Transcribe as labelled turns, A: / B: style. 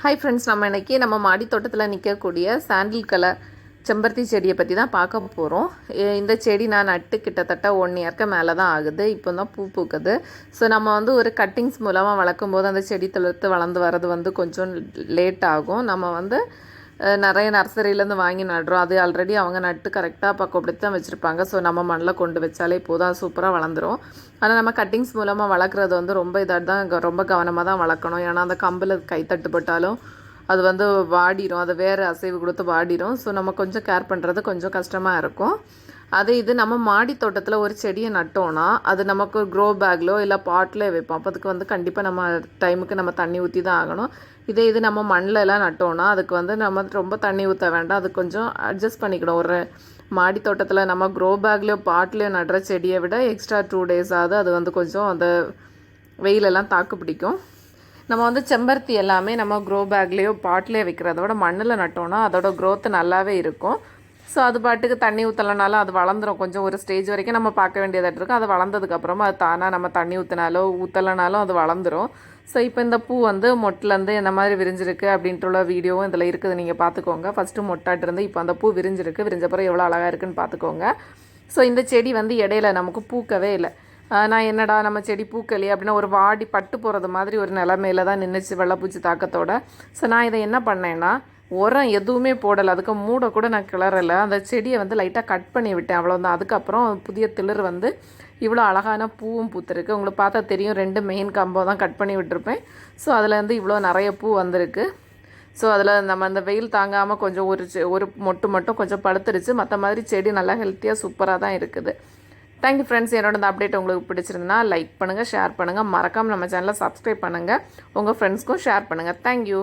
A: Hi friends நம்ம இன்றைக்கி நம்ம மாடி தோட்டத்தில் நிற்கக்கூடிய சாண்டில் கலர் செம்பருத்தி செடியை பற்றி தான் பார்க்க போகிறோம் இந்த செடி நான் நட்டு கிட்டத்தட்ட ஒன் இயர்க்கு மேலே தான் ஆகுது. இப்போ தான் பூ பூக்குது. ஸோ நம்ம வந்து ஒரு கட்டிங்ஸ் மூலமாக வளர்க்கும் போது அந்த செடி தளர்த்து வளர்ந்து வர்றது வந்து கொஞ்சம் லேட் ஆகும். நம்ம வந்து நிறைய நர்சரியிலேருந்து வாங்கி நடுறோம். அது ஆல்ரெடி அவங்க நட்டு கரெக்டாக பக்கப்படுத்தி தான் வச்சுருப்பாங்க. ஸோ நம்ம மண்ணில் கொண்டு வச்சாலே போதும். அது சூப்பராக வளர்ந்துரும். ஆனால் நம்ம கட்டிங்ஸ் மூலமாக வளர்க்குறது வந்து ரொம்ப இதாக தான் ரொம்ப கவனமாக தான் வளர்க்கணும். ஏன்னா அந்த கம்பில் கை தட்டுப்பட்டாலும் அது வந்து வாடிரும். அது வேறு அசைவு கொடுத்து வாடிரும். ஸோ நம்ம கொஞ்சம் கேர் பண்ணுறது கொஞ்சம் கஷ்டமாக இருக்கும். அதே இது நம்ம மாடி தோட்டத்தில் ஒரு செடியை நட்டோம்னா அது நமக்கு க்ரோ பேக்லோ இல்லை பாட்டில் வைப்போம். அப்போ அதுக்கு வந்து கண்டிப்பாக நம்ம டைமுக்கு நம்ம தண்ணி ஊற்றி தான் ஆகணும். இதே இது நம்ம மண்ணில் எல்லாம் நட்டோம்னா அதுக்கு வந்து நம்ம ரொம்ப தண்ணி ஊற்ற வேண்டாம். அது கொஞ்சம் அட்ஜஸ்ட் பண்ணிக்கணும். ஒரு மாடி தோட்டத்தில் நம்ம க்ரோ பேக்லேயோ பாட்லேயோ நடுற செடியை விட எக்ஸ்ட்ரா டூ டேஸ் அது வந்து கொஞ்சம் அந்த வெயிலெல்லாம் தாக்கு பிடிக்கும். நம்ம வந்து செம்பருத்தி எல்லாமே நம்ம க்ரோ பேக்லேயோ பாட்லேயோ வைக்கிறத விட மண்ணில் நட்டோம்னா அதோட க்ரோத் நல்லாவே இருக்கும். ஸோ அது பாட்டுக்கு தண்ணி ஊற்றலனாலும் அது வளர்ந்துரும். கொஞ்சம் ஒரு ஸ்டேஜ் வரைக்கும் நம்ம பார்க்க வேண்டியதாக இருக்கும் அது வளர்ந்ததுக்கப்புறமா அது தானாக நம்ம தண்ணி ஊற்றினாலோ ஊற்றலைனாலும் அது வளர்ந்துரும். ஸோ இப்போ இந்த பூ வந்து மொட்டிலேருந்து இந்த மாதிரி விரிஞ்சிருக்கு அப்படின்ட்டு உள்ள வீடியோவும் இதில் இருக்குது. நீங்கள் பார்த்துக்கோங்க ஃபஸ்ட்டு மொட்டாட்டிருந்து இப்போ அந்த பூ விரிஞ்சிருக்கு. விரிஞ்ச பிறகு எவ்வளோ அழகாக இருக்குன்னு பார்த்துக்கோங்க ஸோ இந்த செடி வந்து இடையில நமக்கு பூக்கவே இல்லை. நான் என்னடா நம்ம செடி பூக்கலையே அப்படின்னா ஒரு வாடி பட்டு போகிறது மாதிரி ஒரு நிலமையில தான் நின்றுச்சு வெள்ளைப்பூச்சி தாக்கத்தோட. ஸோ நான் இதை என்ன பண்ணேன்னா உரம் எதுவுமே போடலை. அதுக்கு மூட கூட நான் கிளறலை. அந்த செடியை வந்து லைட்டாக கட் பண்ணி விட்டேன். அவ்வளோதான் அதுக்கப்புறம் புதிய திளிர் வந்து இவ்வளோ அழகான பூவும் பூத்திருக்கு. உங்களுக்கு பார்த்தா தெரியும் ரெண்டு மெயின் கம்பம் தான் கட் பண்ணி விட்டுருப்பேன். ஸோ அதுலேருந்து இவ்வளோ நிறைய பூ வந்திருக்கு. ஸோ அதில் நம்ம அந்த வெயில் தாங்காமல் கொஞ்சம் ஒரு செ- ஒரு மொட்டு மட்டும் கொஞ்சம் படுத்துருச்சு மற்ற மாதிரி செடி நல்லா ஹெல்த்தியாக சூப்பராக தான் இருக்குது. தேங்க்யூ ஃப்ரெண்ட்ஸ் என்னோட இந்த அப்டேட் உங்களுக்கு பிடிச்சிருந்தா லைக் பண்ணுங்கள் ஷேர் பண்ணுங்கள் மறக்காமல் நம்ம சேனலை சப்ஸ்கிரைப் பண்ணுங்கள் உங்கள் ஃப்ரெண்ட்ஸ்க்கும் ஷேர் பண்ணுங்கள் தேங்க்யூ